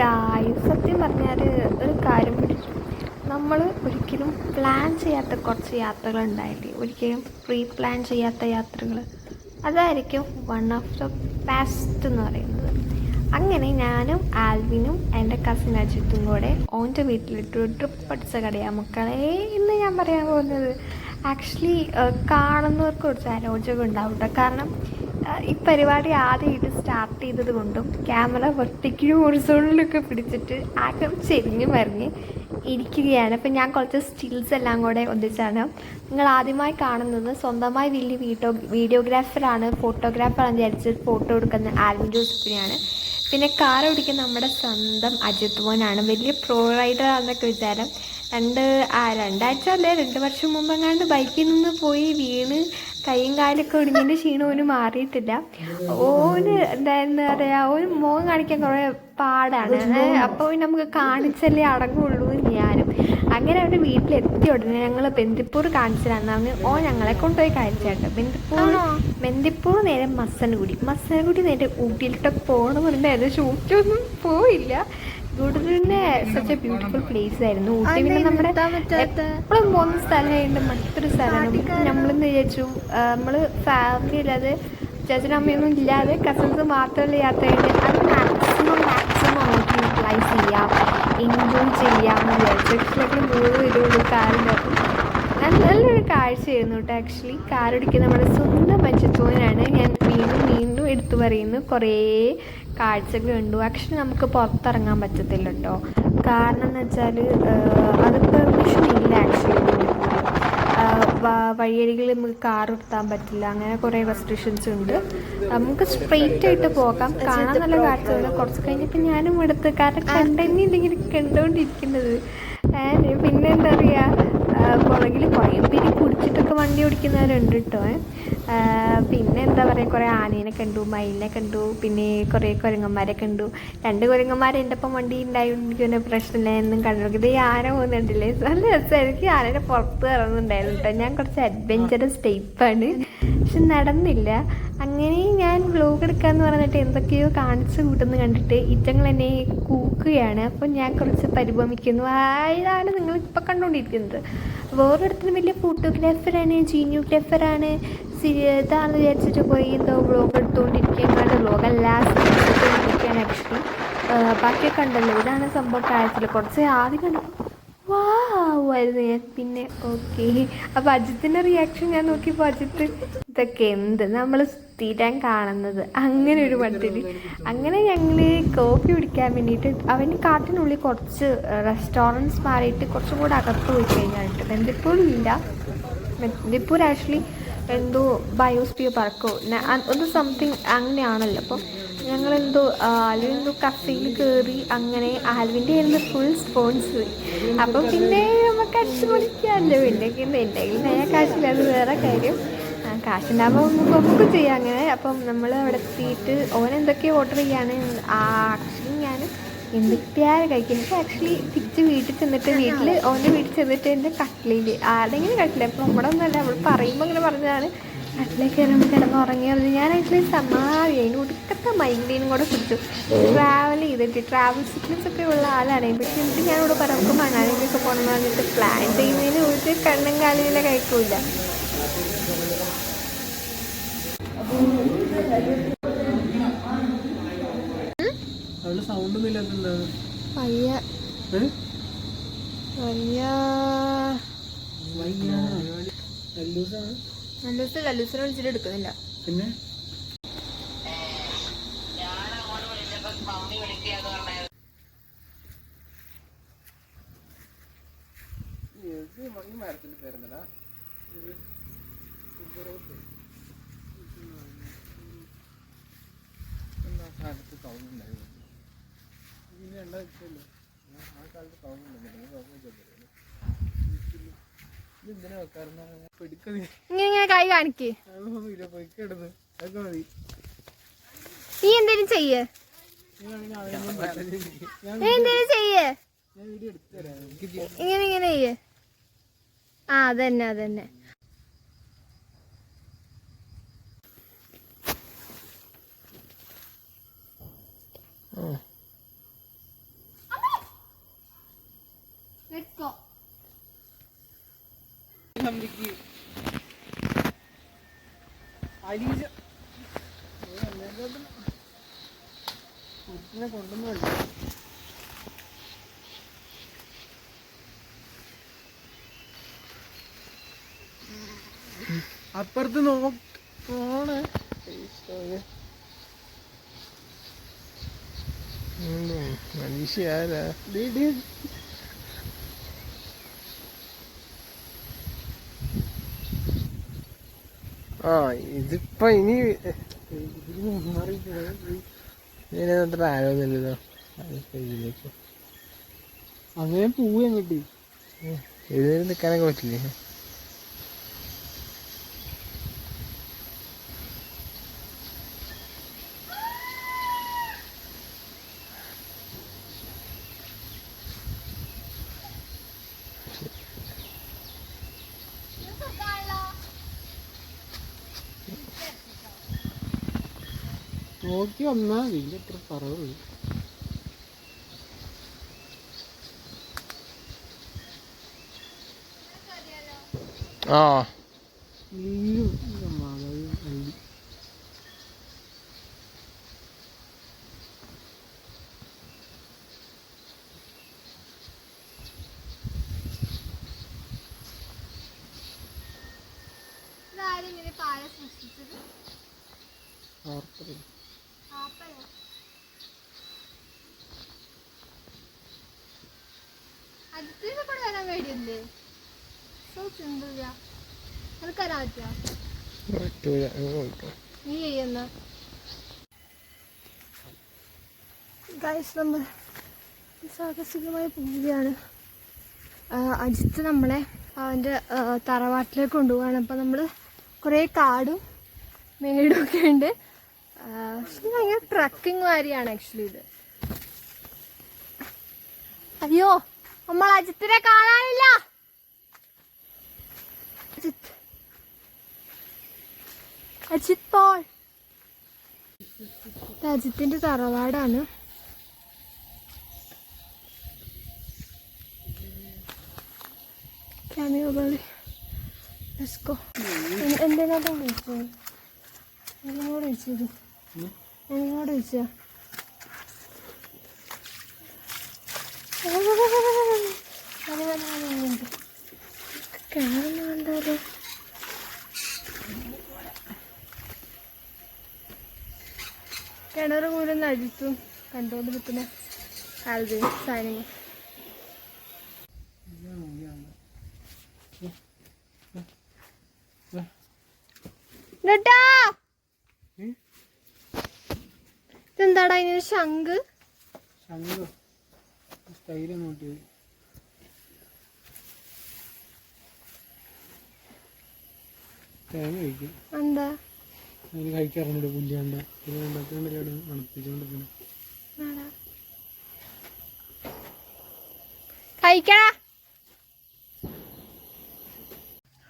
ഗായ് സത്യം പറഞ്ഞാൽ ഒരു കാര്യം പിടിച്ചു നമ്മൾ ഒരിക്കലും പ്ലാൻ ചെയ്യാത്ത കുറച്ച് യാത്രകൾ ഉണ്ടായില്ലേ ഒരിക്കലും പ്രീ പ്ലാൻ ചെയ്യാത്ത യാത്രകൾ അതായിരിക്കും വൺ ഓഫ് ദ ബെസ്റ്റ് എന്ന് പറയുന്നത്. അങ്ങനെ ഞാനും ആൽവിനും എന്റെ കസിൻ അജിത്തും കൂടെ ഓന്റെ വീട്ടിലിട്ട് ട്രിപ്പ് അടിച്ച കടയാ. മക്കളെ ഇന്ന് ഞാൻ പറയാൻ പോകുന്നത് ആക്ച്വലി കാണുന്നവർക്ക് കുറച്ച് അരോചകം ഉണ്ടാവും കാരണം ഈ പരിപാടി ആദ്യമായിട്ട് സ്റ്റാർട്ട് ചെയ്തത് കൊണ്ടും ക്യാമറ വെർട്ടിക്കലും ഒറിസോണിലൊക്കെ പിടിച്ചിട്ട് ആകെ ചെരിഞ്ഞു മറിഞ്ഞ് ഇരിക്കുകയാണ്. അപ്പം ഞാൻ കുറച്ച് സ്റ്റിൽസ് എല്ലാം കൂടെ ഒന്നിച്ചാണ്. നിങ്ങൾ ആദ്യമായി കാണുന്നത് സ്വന്തമായി വലിയ വീഡിയോ വീഡിയോഗ്രാഫറാണ് ഫോട്ടോഗ്രാഫറാണ് വിചാരിച്ച് ഫോട്ടോ എടുക്കുന്ന ആൽവിൻ ജോസഫിനെയാണ്. പിന്നെ കാർ ഓടിക്കുന്ന നമ്മുടെ സ്വന്തം അജിത് മോനാണ്. വലിയ പ്രോ റൈഡർ ആണെന്നൊക്കെ വിചാരം. രണ്ട് ആ രണ്ടാഴ്ച അല്ലേ? രണ്ട് വർഷം മുമ്പ് എങ്ങാണ്ട് ബൈക്കിൽ നിന്ന് പോയി വീണ് കൈയും കാലൊക്കെ ഒടിഞ്ഞതിന്റെ ക്ഷീണം ഓന് മാറിയിട്ടില്ല. ഓന് എന്തായിരുന്നു പറയാ ഓന് മുഖം കാണിക്കാൻ കുറേ പാടാണ്. അപ്പോൾ നമുക്ക് കാണിച്ചല്ലേ അടങ്ങുള്ളൂ ഞാനും. അങ്ങനെ അവന്റെ വീട്ടിലെത്തിയ ഉടനെ ഞങ്ങൾ ബന്ദിപ്പൂർ കാണിച്ചതാണ്. അവന് ഓ ഞങ്ങളെ കൊണ്ടുപോയി കാണിച്ചാട്ടോ ബന്ദിപ്പൂർ ബന്ദിപ്പൂർ നേരെ മസനഗുടി മസനഗുടി നേരെ ഊട്ടിയിലോട്ടൊക്കെ പോണമെന്നുണ്ടായിരുന്നു ഷൂട്ടൊന്നും പോയില്ല. ഗുഡലിന്റെ സച്ച് എ ബ്യൂട്ടിഫുൾ പ്ലേസ് ആയിരുന്നു. ഊട്ടി പിന്നെ നമ്മുടെ എപ്പോഴും പോകുന്ന സ്ഥലമായിട്ട് മറ്റൊരു സ്ഥലമാണ്. നമ്മളെന്ന് വിചാരിച്ചു നമ്മൾ ഫാമിലി ഇല്ലാതെ ചേച്ചനും അമ്മയൊന്നും ഇല്ലാതെ കസിൻസ് മാത്രമല്ല യാത്ര അത് മാക്സിമം മാക്സിമം നമുക്ക് യൂട്ടിലൈസ് ചെയ്യാം. എൻജോയ് ചെയ്യാമെന്ന് വിചാരിച്ചു. ആക്ച്വലി മൂന്ന് വരുള്ളൂ കാറിന്റെ നല്ല നല്ലൊരു കാഴ്ചയായിരുന്നു കേട്ടോ ആക്ച്വലി കാറോടിക്കുന്ന നമ്മുടെ സ്വന്തം പച്ചത്തോനാണ് ഞാൻ വീണ്ടും വീണ്ടും എടുത്തു പറയുന്നു. കുറേ കാഴ്ചകൾ കണ്ടു. ആക്ച്വലി നമുക്ക് പുറത്തിറങ്ങാൻ പറ്റത്തില്ല കേട്ടോ. കാരണം എന്ന് വെച്ചാൽ അത് പെർമിഷൻ ഇല്ല ആക്ച്വലി വഴിയരികിൽ നമുക്ക് കാർ നിർത്താൻ പറ്റില്ല. അങ്ങനെ കുറേ റെസ്ട്രിക്ഷൻസ് ഉണ്ട്. നമുക്ക് സ്ട്രെയിറ്റ് ആയിട്ട് പോകാം. കാണാൻ നല്ല കാഴ്ചകൾ. കുറച്ച് കഴിഞ്ഞപ്പോൾ ഞാനും എടുത്ത് കാരണം കണ്ടന്നെ ഇല്ലെങ്കിൽ കണ്ടുകൊണ്ടിരിക്കുന്നത് പിന്നെ എന്താ പറയുക പുറകിൽ കുറേ പേര് കുടിച്ചിട്ടൊക്കെ വണ്ടി ഓടിക്കുന്നവരുണ്ട് കേട്ടോ. പിന്നെ എന്താ പറയുക കുറേ ആനേനെ കണ്ടു മയിലിനെ കണ്ടു പിന്നെ കുറേ കുരങ്ങന്മാരെ കണ്ടു. രണ്ട് കുരങ്ങന്മാർ എന്റെ ഒപ്പം വണ്ടി ഉണ്ടായിരുന്നു പ്രശ്നമില്ല എന്നും കണ്ടു ഇത് ഈ ആന പോകുന്നുണ്ടല്ലേ നല്ല രസം എനിക്ക് ആനയുടെ പുറത്ത് ഇറങ്ങുന്നുണ്ടായിരുന്നു കേട്ടോ ഞാൻ കുറച്ച് അഡ്വഞ്ചറസ് ടൈപ്പാണ് പക്ഷെ നടന്നില്ല. അങ്ങനെ ഞാൻ വ്ലോഗ് എടുക്കാന്ന് പറഞ്ഞിട്ട് എന്തൊക്കെയോ കാണിച്ചു കൂട്ടുന്നു കണ്ടിട്ട് ഇറ്റങ്ങൾ എന്നെ കൂക്കുകയാണ്. അപ്പോൾ ഞാൻ കുറച്ച് പരിഭ്രമിക്കുന്നു. ആയതാണ് നിങ്ങൾ ഇപ്പോൾ കണ്ടുകൊണ്ടിരിക്കുന്നത് വേറൊരിടത്തിനും വലിയ ഫോട്ടോഗ്രാഫറാണ് ജീനിയോഗ്രാഫറാണ് ഇതാണെന്ന് വിചാരിച്ചിട്ട് പോയി എന്തോ വ്ലോഗ് എടുത്തുകൊണ്ടിരിക്കുകയാണ് വ്ലോഗ് എല്ലാം ആക്ച്വലി ബാക്കിയൊക്കെ കണ്ടല്ലോ ഇതാണ് സംഭവം കാര്യത്തിൽ കുറച്ച് ആദ്യം കണ്ടു വായിരുന്നു ഞാൻ. പിന്നെ ഓക്കെ അപ്പോൾ അജിത്തിന്റെ റിയാക്ഷൻ ഞാൻ നോക്കിയപ്പോൾ അജിത്ത് ഇതൊക്കെ എന്ത്? നമ്മൾ സ്ഥിരം കാണുന്നത്. അങ്ങനെ ഒരു മട്ടിൽ അങ്ങനെ ഞങ്ങൾ കോഫി കുടിക്കാൻ വേണ്ടിയിട്ട് അവന് കാട്ടിനുള്ളിൽ കുറച്ച് റെസ്റ്റോറന്റ്സ് മാറിയിട്ട് കുറച്ചും കൂടെ അകത്ത് പോയി കഴിഞ്ഞായിട്ട് ബന്ദിപ്പൂരില്ല. ബന്ദിപ്പൂർ ആക്ച്വലി എന്തോ ബയോസ്പിയോ പാർക്കോ ഒന്ന് സംതിങ് അങ്ങനെയാണല്ലോ. അപ്പം ഞങ്ങളെന്തോ ആൽവിൻ എന്തോ കഫയിൽ കയറി അങ്ങനെ ആൽവിന്റെ ആയിരുന്നു ഫുൾ സ്പോൺസർ അപ്പം പിന്നെ നമുക്ക് അടിച്ചു പൊളിക്കാമല്ലോ പിന്നെ എന്റെ നേരെ കാശില്ല അത് വേറെ കാര്യം. കാശുണ്ടാകുമ്പോൾ നമുക്ക് നമുക്ക് ചെയ്യാം അങ്ങനെ. അപ്പം നമ്മൾ അവിടെ എത്തിയിട്ട് ഓൻ എന്തൊക്കെയോ ഓർഡർ ചെയ്യാണ് ഞാൻ എന്തൊക്കെയാണ് കഴിക്കുന്നത് ആക്ച്വലി തിരിച്ച് വീട്ടിൽ ചെന്നിട്ട് വീട്ടിൽ ഓന്റെ വീട്ടിൽ ചെന്നിട്ട് എന്റെ കട്ടിലിൽ ആരെങ്കിലും കട്ടില്ല അപ്പോൾ നമ്മുടെ ഒന്നല്ല അവൾ പറയുമ്പോൾ അങ്ങനെ പറഞ്ഞതാണ് കട്ടിലേക്ക് കയറുമ്പോൾ കിടന്ന് ഉറങ്ങിയത് ഞാൻ ആക്ച്വലി സമാധി അതിന് ഒടുക്കത്തെ മൈൻഡിനും കൂടെ പിടിച്ചു. ട്രാവൽ ചെയ്തിട്ട് ട്രാവൽ സിക്നസ് ഒക്കെ ഉള്ള ആളാണ്. പക്ഷെ എന്നിട്ട് ഞാനിവിടെ പറയാം നമുക്ക് മണാലിയിലൊക്കെ പോകണം എന്ന് പറഞ്ഞിട്ട് പ്ലാൻ ചെയ്യുന്നതിന് ഒരു കണ്ണും കാലിലെ കഴിക്കൂല. അവിടെ സൗണ്ട് ഒന്നും ഇല്ലാത്തത് വലിയ വലിയ ലല്ലൂസാണ് ലല്ലൂസ് ലല്ലൂസിനെ വിളിച്ചിട്ട് എടുക്കുന്നില്ല. പിന്നെ? മരത്തിൽ തരുന്നടാ കാലത്ത് സൗണ്ട് ഉണ്ടായിരുന്നു ഇതിന് രണ്ടാ വെച്ചല്ലോ ആ കാലത്ത് സൗണ്ട് ഉണ്ടായിരുന്നു സൗണ്ട് ഇതെന്തിനാ വെക്കാറുണ്ട് പിടിക്കത് ഇങ്ങനെ ഇങ്ങനെ കൈ കാണിക്ക്. നീ എന്തേലും ചെയ്യേ. നീ എന്തേലും ചെയ്യേ. ഞാൻ വീഡിയോ എടുത്തു ഇങ്ങനെ ഇങ്ങനെ ചെയ്യേ. ആ അതന്നെ അതന്നെ. വണ്ടിക്ക് അലീജ കുട്ടിനെ കൊണ്ടുവന്നു വേണ്ട അപ്പുറത്ത് നോക്കാണ് മനുഷ്യ ആരാ ആ ഇതിപ്പോ ഇനി ആരോന്നില്ലല്ലോ അങ്ങനെ പോവുക കിട്ടി എഴുന്നേറ്റ് നിൽക്കാനൊക്കെ പറ്റില്ലേ? നോക്കി വന്നാൽ ഇതിന്റെ എത്ര പറവുള്ളൂ ആ. പേടിയല്ലേ? സോ ചിന്തല്ല നിനക്കരാൻ പറ്റുക പറ്റൂല ഇങ്ങോട്ട് നീ ചെയ്യുന്ന ഗൈസ് നമ്മൾ സാഹസികമായി പോവുകയാണ്. ആ, അജിത്ത് നമ്മളെ അവന്റെ തറവാട്ടിലേക്ക് കൊണ്ടുപോവാണ് അപ്പം നമ്മൾ കുറേ കാടും മേടും ഒക്കെ ഉണ്ട്. പക്ഷെ ഭയങ്കര ട്രക്കിംഗ് മാതിരിയാണ് ആക്ച്വലി ഇത്. അയ്യോ! നമ്മൾ അജിത്തിനെ കാണാനില്ല. അജിത് പോൾ. അജിത്തിന്റെ തറവാടാണ്. ക്യാമിയോ കളി Let's go. എൻ- എന്തിനാട്ടാ വിളിച്ചത്? എന്നോട് വിളിച്ചത്? എന്നോട് വിളിച്ച കണ്ടാലോ കിണറ് മൂലം അഴിച്ചും കണ്ടുകൊണ്ട് നിൽക്കുന്ന ആൽബി സാനിയ! ഇതെന്താടാ അതിനൊരു ശംഖ്? ശംഖ്. സ്റ്റൈൽ നോട്ടി തേങ്ങ കഴിക്കും. എന്താ? അതിന് കഴിക്കാറുണ്ട് പുല്ലാണ്ട ഇത് ഉണ്ടാക്കാണ്ടില്ലാണ് മണപ്പിച്ചുകൊണ്ടിരിക്കുന്നത് ആടാ. കഴിക്കടാ.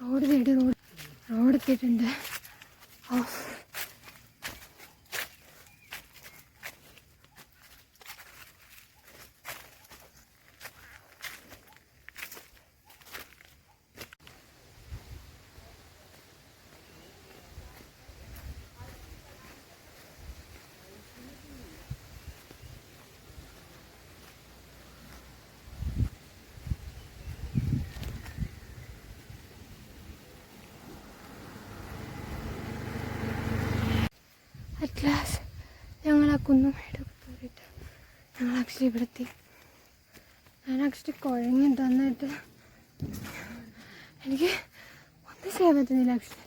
റോഡ് തേടി റോഡ് റോഡ് എത്തിയിട്ടുണ്ട്. ഓഫ്. ലാസ്റ്റ് ഞങ്ങൾ ആ കുന്നുമായിട്ട് പോയിട്ട് ഞങ്ങൾ ആക്ച്വലി ഇവിടെ എത്തി ഞാൻ ആക്ച്വലി കുഴങ്ങി തന്നിട്ട് എനിക്ക് ഒന്നും ചെയ്യാൻ പറ്റുന്നില്ല ആക്ച്വലി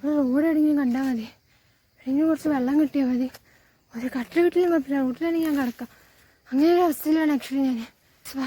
ഒരു റോഡ് എവിടെയെങ്കിലും കണ്ടാൽ മതി. എവിടെയെങ്കിലും കുറച്ച് വെള്ളം കിട്ടിയാൽ മതി. ഒരു കട്ടിൽ കിട്ടിയാലും കുഴപ്പമില്ല. റോട്ടിലാണെങ്കിൽ ഞാൻ കിടക്കാം. അങ്ങനെ ഒരു അവസ്ഥയിലാണ് ആക്ച്വലി ഞാൻ. സ്വാ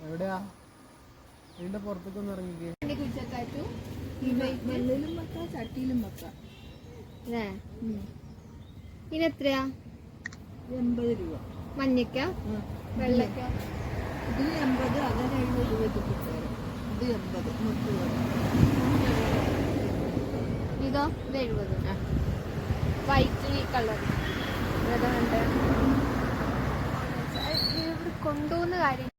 എവിടെയാ വീടിന്റെ പുറത്തേക്കൊന്നും ഇറങ്ങിക്കേ വെള്ളിലും വെക്കാം ചട്ടിയിലും വെക്കാം അല്ലേ ഇതിന് എത്രയാ എൺപത് രൂപ മഞ്ഞക്ക വെള്ളക്ക ഇതിൽ എൺപത് അങ്ങനെ എഴുപത് രൂപ ഇത് എൺപത് മുപ്പത് ഇതോ ഇത് എഴുപത് വൈറ്റ് ഈ കളർ ഏതാ വേണ്ടേ ഇവിടെ കൊണ്ടുപോകുന്ന കാര്യം?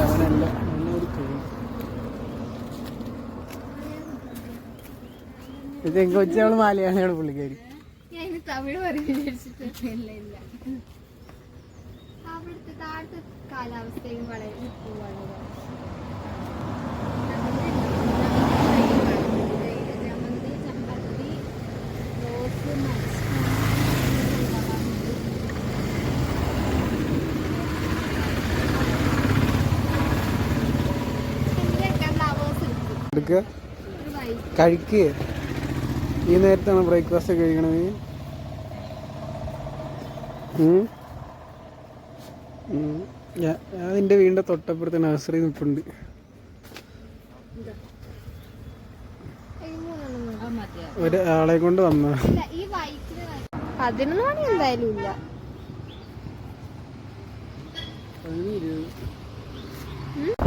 അവനല്ല എന്നോട് തോന്നും ഇത് കൊച്ചവൾ മലയാളിയാണ് പുള്ളിക്കാരി തമിഴ് പറയും താഴത്തെ കാലാവസ്ഥയും വളരെ എടുക്കും. എടുക്കുക ഈ നേരത്താണ് ബ്രേക്ക്ഫാസ്റ്റ് കഴിക്കണത്. ഞാൻ എന്റെ വീടിന്റെ തൊട്ടപ്പുറത്ത് നഴ്സറി നിൽപ്പുണ്ട് ഒരാളെ കൊണ്ട് വന്ന. പതിനൊന്ന് മണി എന്തായാലും ഇല്ല. ഇത്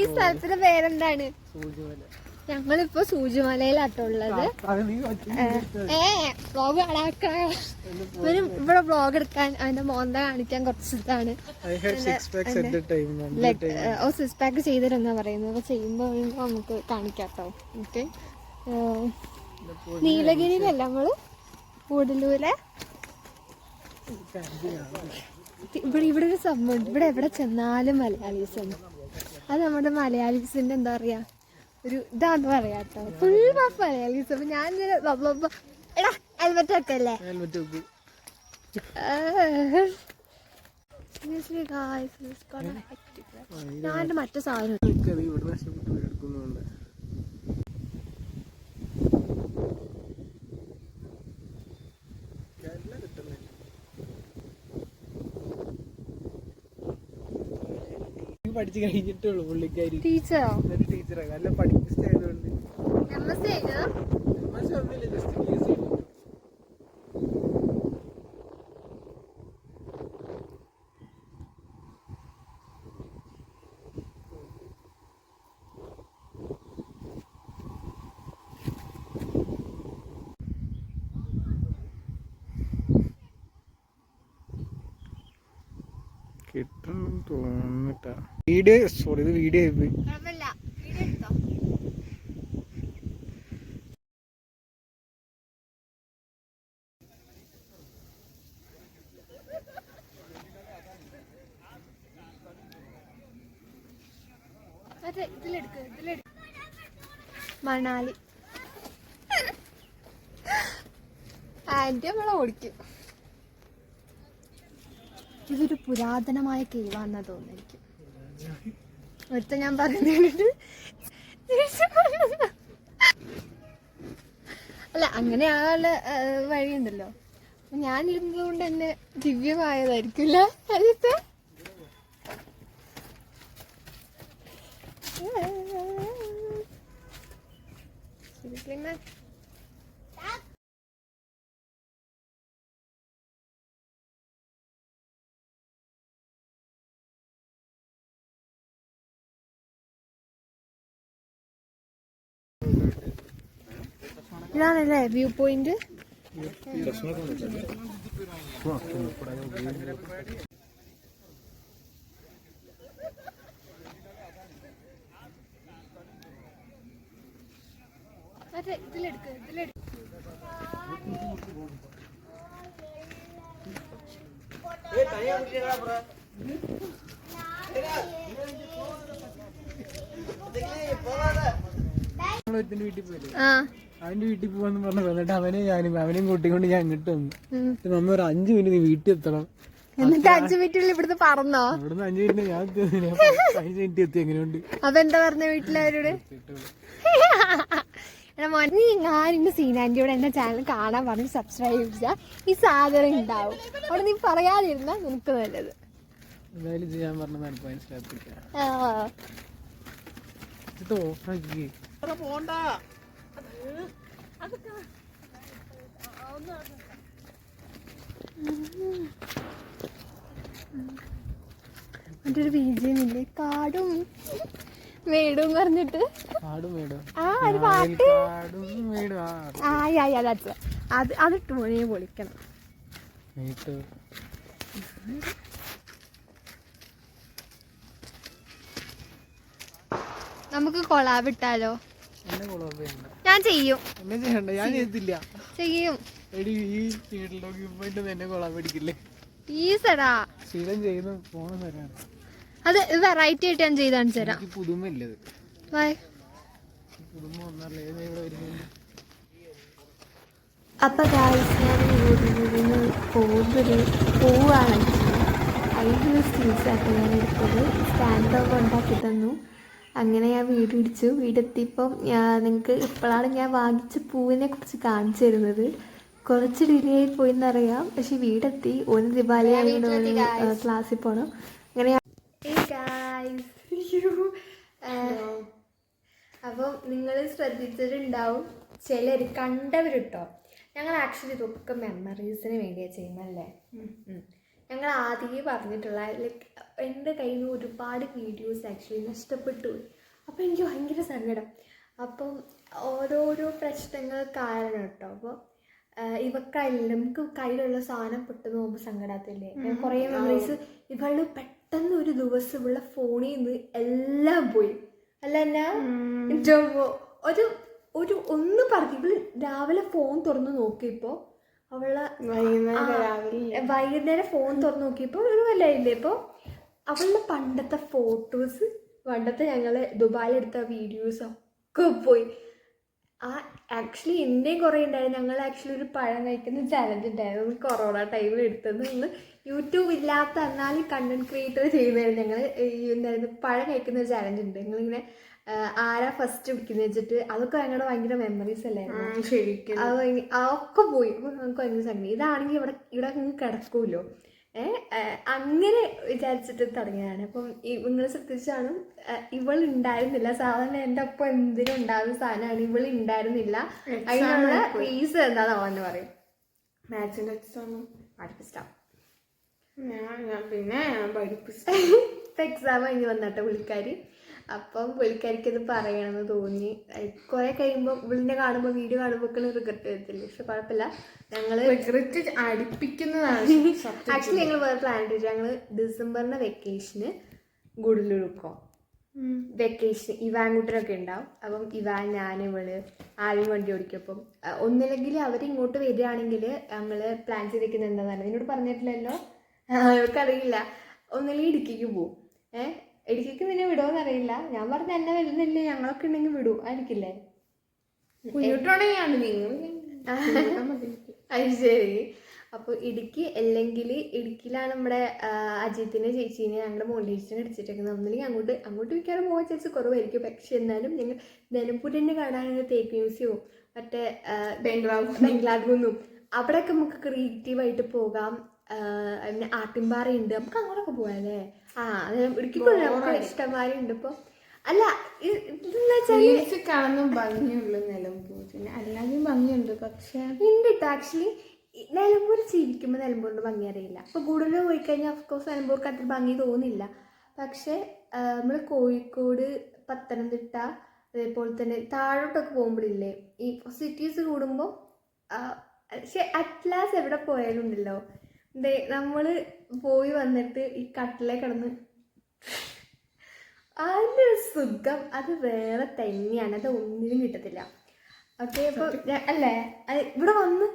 ഈ സ്ഥലത്തിന്റെ പേരെന്താണ്? ഞങ്ങളിപ്പോ സൂചിമലയിലാട്ടോ ഉള്ളത്. ഏ വ്ളോഗ് ഇവിടെ വ്ളോഗ് എടുക്കാൻ അവന്റെ മോന്ത കാണിക്കാൻ കുറച്ച് ഇതാണ് I had six packs time like oh six pack ചെയ്തിരുന്ന പറയുന്നത്. അപ്പൊ ചെയ്യുമ്പോ നമുക്ക് കാണിക്കാട്ടോ. ഓക്കെ. നീലഗിരിയിലല്ല നമ്മൾ? കൂടലൂരെ ഇവിടെ ഇവിടെ ഒരു സംഭവം ഇവിടെ എവിടെ ചെന്നാലും മലയാളീസ്. ഉണ്ട് അത് നമ്മുടെ മലയാളീസിന്റെ എന്താ പറയാ? ഒരു ഇതാണ് പറയാട്ടോ ഫുൾ മലയാളീസ്. അപ്പൊ ഞാൻ എടാ ഹെൽമെറ്റ് ഒക്കെ അല്ലേ? ഹെൽമെറ്റ് വെക്കും Seriously, guys, it's gonna hectic. ഞാൻ മറ്റു സാധനം നിൽക്കത് ഇവിടെ നഷ്ടപ്പെട്ട് എടുക്കുന്നുണ്ട് പഠിച്ചു കഴിഞ്ഞിട്ടുള്ളൂ പുള്ളിക്കാരി. ടീച്ചറോ? എന്നിട്ട് ടീച്ചറെ. നല്ല പഠിപ്പിച്ചായതുകൊണ്ട് എം എസ് ഒന്നുമില്ല ജസ്റ്റ് പി എസ് സി കിട്ടണം തോന്നിട്ടാ വീഡിയോ സോറി ഇത് വീഡിയോ മണാലി. ആന്റി നമ്മളെ ഓടിക്കും. ഇതൊരു പുരാതനമായ കേവാന്നാ തോന്നുന്നു എനിക്ക്. ഒരുത്ത ഞാൻ പറയുന്നത് അല്ല അങ്ങനെ അങ്ങനെയാകാനുള്ള വഴിയുണ്ടല്ലോ. ഞാനിരുന്നത് കൊണ്ട് എന്നെ ദിവ്യമായതായിരിക്കില്ല അജിത്തെ ശരിക്കും ഇതാണല്ലേ വ്യൂ പോയിന്റ്? വീട്ടിൽ പോയില്ലേ ആ. അവന്റെ വീട്ടിൽ പോവാന്ന് പറഞ്ഞു വന്നിട്ട് അവനെ ഞാനും അവനെയും കൂട്ടിക്കൊണ്ട് ഞാൻ അങ്ങോട്ട് വന്നു. മമ്മി ഒരു അഞ്ചു മിനിറ്റ് നീ വീട്ടിൽ എത്തണം. എന്നിട്ട് അഞ്ചു മിനിറ്റിൽ ഇവിടുന്ന് പറഞ്ഞോ ഇവിടുന്ന് അഞ്ചു മിനിറ്റ് ഞാൻ അഞ്ചു മിനിറ്റ് എത്തി എങ്ങനെയുണ്ട്? അതെന്താ പറഞ്ഞ വീട്ടിലവരോട് എടാ മോനെ നീ ഞാനിന്റെ സീനാന്റിയോട് എന്റെ ചാനൽ കാണാൻ പറഞ്ഞ് സബ്സ്ക്രൈബ് ചെയ്താൽ ഈ സാധനം ഉണ്ടാവും. അവിടെ നീ പറയാതിരുന്ന നിനക്ക് നല്ലത്. എന്തായാലും ഇത് ഞാൻ പറഞ്ഞത് എനിക്ക് മറ്റൊരു ബീജിയം ഇല്ലേ കാടും മേടും പറഞ്ഞിട്ട്. ആ ഒരു പാട്ട്. അത് അതിട്ട് മോനെ പൊളിക്കണം. നമുക്ക് കൊളാബ് ഇട്ടാലോ? ഞാൻ ചെയ്യും. എന്നെ ചെയ്യണ്ട ഞാൻ ചെയ്തില്ല. ചെയ്യും. എടി ഈ സ്പീഡിലൊക്കെ ഇപ്പൊ എന്നെ കുളമ്പ് അടിക്കില്ലേ? ഈസടാ. സ്ഥിരം ചെയ്യുന്ന ഫോൺ തരാണ് അത് വെറൈറ്റി ആയിട്ട് ഞാൻ ചെയ്ത് കാണിച്ചു തരാം. ബൈ പുതുമ ഒന്നല്ലേ ഇവിടെ വരുന്നത് അപ്പൊ ഗായ്സ് ഞാൻ വീടിന് പോകുന്നൊരു പൂവാണ് അതിന്റെ സ്റ്റീൽസ് ആയിട്ട് ഞാൻ എടുത്തത്. സ്റ്റാൻഡ് ഓഫ് ഉണ്ടാക്കി തന്നു. അങ്ങനെ ഞാൻ വീട് ഇടിച്ചു വീടെത്തിയപ്പം നിങ്ങൾക്ക് ഇപ്പോഴാണ് ഞാൻ വാങ്ങിച്ച പൂവിനെ കുറിച്ച് കാണിച്ചു തരുന്നത്. കുറച്ച് ഡിലേ ആയി പോയി എന്നറിയാം പക്ഷെ വീടെത്തി. ഒരു ദിവാലി ആയതുകൊണ്ട് ക്ലാസ്സിൽ പോണം. അങ്ങനെ അപ്പം നിങ്ങൾ ശ്രദ്ധിച്ചിട്ടുണ്ടാവും. ചിലർ കണ്ടവരുട്ടോ. കേട്ടോ ഞങ്ങൾ ആക്ച്വലി ഇതൊക്കെ മെമ്മറീസിന് വേണ്ടിയാണ് ചെയ്യുന്നല്ലേ ഞങ്ങൾ ആദ്യമേ പറഞ്ഞിട്ടുള്ള ലൈക്ക് എന്റെ കയ്യിൽ നിന്ന് ഒരുപാട് വീഡിയോസ് ആക്ച്വലി നഷ്ടപ്പെട്ടു. പോയി അപ്പോൾ എനിക്ക് ഭയങ്കര സങ്കടം. അപ്പം ഓരോരോ പ്രശ്നങ്ങൾ കാരണം കേട്ടോ. അപ്പോൾ ഇവക്കല്ല നമുക്ക് കയ്യിലുള്ള സാധനം പെട്ടെന്ന് പോകുമ്പോൾ സങ്കടാത്തില്ലേ കുറേ മെമ്മറീസ് ഇവൾ പെട്ടെന്ന് ഒരു ദിവസം ഇവളുടെ ഫോണിൽ നിന്ന് എല്ലാം പോയി. അല്ല എന്നാ എന്റെ ഒരു ഒരു ഒന്ന് പറഞ്ഞു. ഇവൾ രാവിലെ ഫോൺ തുറന്ന് നോക്കിയപ്പോ അവളെ വൈകുന്നേരം ഫോൺ തുറന്നു നോക്കിയപ്പോൾ ഒരു വല്ലായില്ലേ ഇപ്പൊ അവളുടെ പണ്ടത്തെ ഫോട്ടോസ് പണ്ടത്തെ ഞങ്ങൾ ദുബായിൽ എടുത്ത വീഡിയോസ് ഒക്കെ പോയി. ആ ആക്ച്വലി എന്റെയും കുറേ ഉണ്ടായിരുന്നു ഞങ്ങൾ ആക്ച്വലി ഒരു പഴം കഴിക്കുന്ന ചലഞ്ച് ഉണ്ടായിരുന്നു കൊറോണ ടൈമിൽ എടുത്തത്. നിന്ന് യൂട്യൂബ് ഇല്ലാത്ത എന്നാൽ കണ്ടന്റ് ക്രിയേറ്റർ ചെയ്യുന്നതായിരുന്നു ഞങ്ങൾ ഈ എന്തായിരുന്നു പഴം കഴിക്കുന്ന ഒരു ചലഞ്ച് ഉണ്ട് ഞങ്ങളിങ്ങനെ ആരാ ഫസ്റ്റ് പിടിക്കുന്നത് വെച്ചിട്ട് അതൊക്കെ ഞങ്ങളുടെ ഭയങ്കര മെമ്മറീസ് അല്ലേ ശരിക്കും. അതൊക്കെ പോയി. അപ്പോൾ നമുക്ക് ഭയങ്കര സംഗതി ഇതാണെങ്കിൽ ഇവിടെ ഇവിടെ കിടക്കുമല്ലോ ഏഹ് അങ്ങനെ വിചാരിച്ചിട്ട് തുടങ്ങിയതാണ്. അപ്പം നിങ്ങൾ ശ്രദ്ധിച്ചാണ് ഇവൾ ഉണ്ടായിരുന്നില്ല സാധാരണ എന്റെ ഒപ്പം എന്തിനും ഉണ്ടാകുന്ന സാധനമാണ് ഇവൾ ഉണ്ടായിരുന്നില്ല അതിനുള്ള റീസൺ എന്താണെന്ന് പറയും. മാത്സിന്റെ എക്സാമും ഞാൻ പിന്നെ പഠിപ്പിച്ചു എക്സാം കഴിഞ്ഞ് വന്നിട്ട് പുള്ളിക്കാരി അപ്പം പുള്ളിക്കാരിക്ക് ഇത് പറയണമെന്ന് തോന്നി. കുറെ കഴിയുമ്പോൾ പുള്ളിനെ കാണുമ്പോൾ വീഡിയോ കാണുമ്പോൾ റിഗ്രറ്റ് വരത്തില്ല പക്ഷെ കുഴപ്പമില്ല ഞങ്ങൾ റിഗ്രറ്റ് അടുപ്പിക്കുന്നതാണ്. ആക്ച്വലി ഞങ്ങൾ വേറെ പ്ലാൻ ചെയ്തു ഞങ്ങൾ ഡിസംബറിന് വെക്കേഷന് ഗുഡലൂർക്കോ വെക്കേഷൻ ഇവാൻകുട്ടനൊക്കെ ഉണ്ടാവും. അപ്പം ഇവാൻ ഞാൻ ഇവൾ ആരും വണ്ടി ഓടിക്കും. അപ്പം ഒന്നില്ലെങ്കിൽ അവർ ഇങ്ങോട്ട് വരികയാണെങ്കിൽ ഞങ്ങൾ പ്ലാൻ ചെയ്തിരിക്കുന്ന എന്താണെന്ന് നിന്നോട് പറഞ്ഞിട്ടില്ലല്ലോ? അവർക്കറിയില്ല ഒന്നില്ലെങ്കിൽ ഇടുക്കിക്ക് പോവും. ഏഹ് ഇടുക്കിക്ക് നിന്നെ വിടുമോന്ന് അറിയില്ല. ഞാൻ പറഞ്ഞ എന്നെ വരുന്നില്ലേ ഞങ്ങളൊക്കെ ഉണ്ടെങ്കിൽ വിടൂ. ആയിരിക്കില്ലേ? കുഞ്ഞിട്ടുണ്ടെങ്കിലാണ് നിങ്ങൾ അത് ശരി. അപ്പോൾ ഇടുക്കി അല്ലെങ്കിൽ ഇടുക്കിയിലാണ് നമ്മുടെ അജിത്തിനെ ചേച്ചീനെ ഞങ്ങളുടെ ചേച്ചിനെ അടിച്ചിട്ടേക്കുന്നത് ഒന്നില്ലെങ്കിൽ അങ്ങോട്ട് അങ്ങോട്ട് മിക്കവാറും പോകാൻ ചാൻസ് കുറവായിരിക്കും. പക്ഷെ എന്നാലും ഞങ്ങൾ നിലമ്പൂർ കാണാനുള്ള തേക്ക് മ്യൂസിയവും മറ്റേ ബംഗ്ലാവ്. ബംഗ്ലാകുന്നും അവിടെയൊക്കെ നമുക്ക് ക്രിയേറ്റീവായിട്ട് പോകാം. പിന്നെ ആട്ടിൻപാറയുണ്ട്. നമുക്ക് അങ്ങോട്ടൊക്കെ പോയാലേ? ആ അത് ഇടുക്കിക്കുള്ള നമുക്ക് ഇഷ്ടംമാരി ഉണ്ട് ഇപ്പോൾ അല്ല ഇ- ഇതെന്ന് വെച്ചാൽ റീൽസ് കാണുന്ന ഭംഗിയുള്ളു നിലമ്പൂരിന് അല്ലാതെയും ഭംഗിയുണ്ട് പക്ഷെ ഉണ്ട് കേട്ടോ ആക്ച്വലി നിലമ്പൂർ ജീവിക്കുമ്പോൾ നിലമ്പൂരിന്റെ ഭംഗി അറിയില്ല. അപ്പോൾ കൂടുതൽ പോയി കഴിഞ്ഞാൽ ഓഫ്കോഴ്സ് നിലമ്പൂർക്ക് അത്ര ഭംഗി തോന്നില്ല. പക്ഷെ നമ്മൾ കോഴിക്കോട് പത്തനംതിട്ട അതേപോലെ തന്നെ താഴോട്ടൊക്കെ പോകുമ്പോഴില്ലേ ഈ സിറ്റീസ് കൂടുമ്പോൾ പക്ഷെ അറ്റ്ലാസ് എവിടെ പോയാലും ഉണ്ടല്ലോ ദേ നമ്മൾ പോയി വന്നിട്ട് ഈ കട്ടിലെ കിടന്ന് അതിന്റെ ഒരു സുഖം. അത് വേറെ തന്നെയാണ്. അത് ഒന്നിനും കിട്ടത്തില്ല. ഓക്കെ അപ്പോൾ അല്ലേ? അത് ഇവിടെ വന്ന്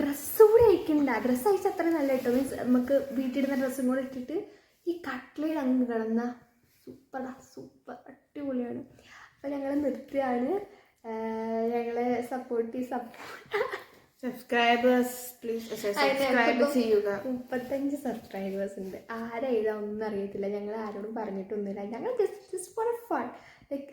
ഡ്രസ്സ് കൂടെ അയക്കണ്ട. ഡ്രസ്സ് അയച്ചാൽ അത്ര നല്ല കേട്ടോ. മീൻസ് നമുക്ക് വീട്ടിലിടുന്ന ഡ്രസ്സും കൂടെ ഇട്ടിട്ട് ഈ കട്ടിലയിൽ അങ്ങ് കിടന്ന സൂപ്പറാ സൂപ്പർ അടിപൊളിയാണ്. അപ്പോൾ ഞങ്ങൾ നിർത്തിയാണ് ഞങ്ങളെ support support subscribers please subscribe ചെയ്യുക. മുപ്പത്തഞ്ച് സബ്സ്ക്രൈബേഴ്സ് ഉണ്ട്. ആരാ ഒന്നും അറിയത്തില്ല. ഞങ്ങൾ ആരോടും പറഞ്ഞിട്ടൊന്നുമില്ല. ഞങ്ങൾ just just for fun like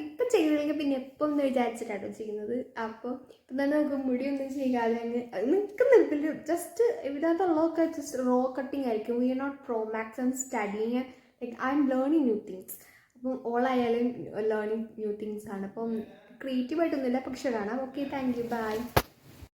ഇപ്പം ചെയ്തില്ലെങ്കിൽ പിന്നെ എപ്പം ഒന്ന് വിചാരിച്ചിട്ടാട്ടോ ചെയ്യുന്നത്. അപ്പോൾ ഇപ്പം തന്നെ നമുക്ക് മുടിയൊന്നും ചെയ്യാതെ അങ്ങ് നിൽക്കുന്നില്ല ജസ്റ്റ് ഇതിനകത്തുള്ളതൊക്കെ ജസ്റ്റ് റോ കട്ടിങ് ആയിരിക്കും. We are not pro max and studying like I'm learning new things അപ്പം ഓളായാലും ലേണിങ് ന്യൂ തിങ്സ് ആണ്. അപ്പം ക്രിയേറ്റീവായിട്ടൊന്നുമില്ല പക്ഷെ കാണാം. Okay thank you by